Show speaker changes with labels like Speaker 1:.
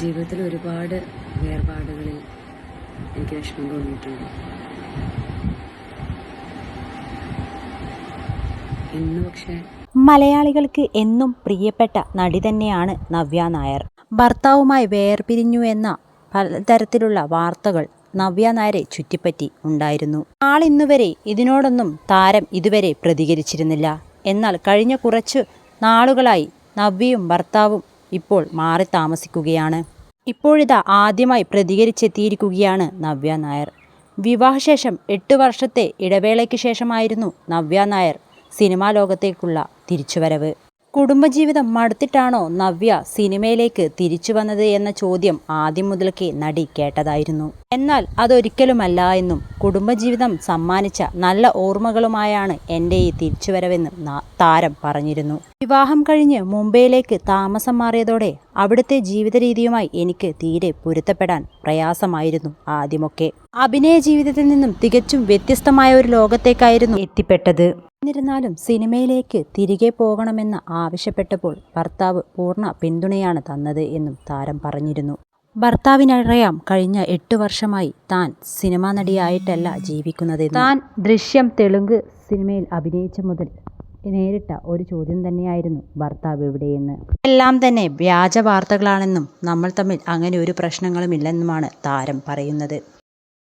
Speaker 1: ജീവിതത്തിൽ ഒരുപാട് വേർപാടുകളിൽ എനിക്ക് വിഷമം തോന്നിയിട്ടുണ്ട്. ഇന്ന്
Speaker 2: മലയാളികൾക്ക് എന്നും പ്രിയപ്പെട്ട നടി തന്നെയാണ് നവ്യ നായർ. ഭർത്താവുമായി വേർപിരിഞ്ഞു എന്ന പലതരത്തിലുള്ള വാർത്തകൾ നവ്യ നായരെ ചുറ്റിപ്പറ്റി ഉണ്ടായിരുന്നു. നാളിന്നുവരെ ഇതിനോടൊന്നും താരം ഇതുവരെ പ്രതികരിച്ചിരുന്നില്ല. എന്നാൽ കഴിഞ്ഞ കുറച്ച് നാളുകളായി നവ്യയും ഭർത്താവും ഇപ്പോൾ മാറി താമസിക്കുകയാണ്. ഇപ്പോഴിതാ ആദ്യമായി പ്രതികരിച്ചെത്തിയിരിക്കുകയാണ് നവ്യ നായർ. വിവാഹശേഷം എട്ട് വർഷത്തെ ഇടവേളയ്ക്ക് ശേഷമായിരുന്നു നവ്യ നായർ സിനിമാ ലോകത്തേക്കുള്ള തിരിച്ചുവരവ്. കുടുംബജീവിതം മടുത്തിട്ടാണോ നവ്യ സിനിമയിലേക്ക് തിരിച്ചു വന്നത് എന്ന ചോദ്യം ആദ്യം മുതൽക്കേ നടി കേട്ടതായിരുന്നു. എന്നാൽ അതൊരിക്കലുമല്ല എന്നും കുടുംബജീവിതം സമ്മാനിച്ച നല്ല ഓർമ്മകളുമായാണ് എന്റെ ഈ തിരിച്ചുവരവെന്നും താരം പറഞ്ഞിരുന്നു. വിവാഹം കഴിഞ്ഞ് മുംബൈയിലേക്ക് താമസം മാറിയതോടെ അവിടുത്തെ ജീവിത രീതിയുമായി എനിക്ക് തീരെ പൊരുത്തപ്പെടാൻ പ്രയാസമായിരുന്നു ആദ്യമൊക്കെ. അഭിനയ ജീവിതത്തിൽ നിന്നും തികച്ചും വ്യത്യസ്തമായ ഒരു ലോകത്തേക്കായിരുന്നു എത്തിപ്പെട്ടത്. എന്നിരുന്നാലും സിനിമയിലേക്ക് തിരികെ പോകണമെന്ന് ആവശ്യപ്പെട്ടപ്പോൾ ഭർത്താവ് പൂർണ പിന്തുണയാണ് തന്നത് എന്നും താരം പറഞ്ഞിരുന്നു. ഭർത്താവിനറിയാം കഴിഞ്ഞ എട്ട് വർഷമായി താൻ സിനിമാ നടിയായിട്ടല്ല ജീവിക്കുന്നത് താൻ ദൃശ്യം തെലുങ്ക് സിനിമയിൽ അഭിനയിച്ച മുതൽ നേരിട്ട ഒരു ചോദ്യം തന്നെയായിരുന്നു ഭർത്താവ് എവിടെയെന്ന്. എല്ലാം തന്നെ വ്യാജ വാർത്തകളാണെന്നും നമ്മൾ തമ്മിൽ അങ്ങനെ ഒരു പ്രശ്നങ്ങളുമില്ലെന്നുമാണ് താരം പറയുന്നത്.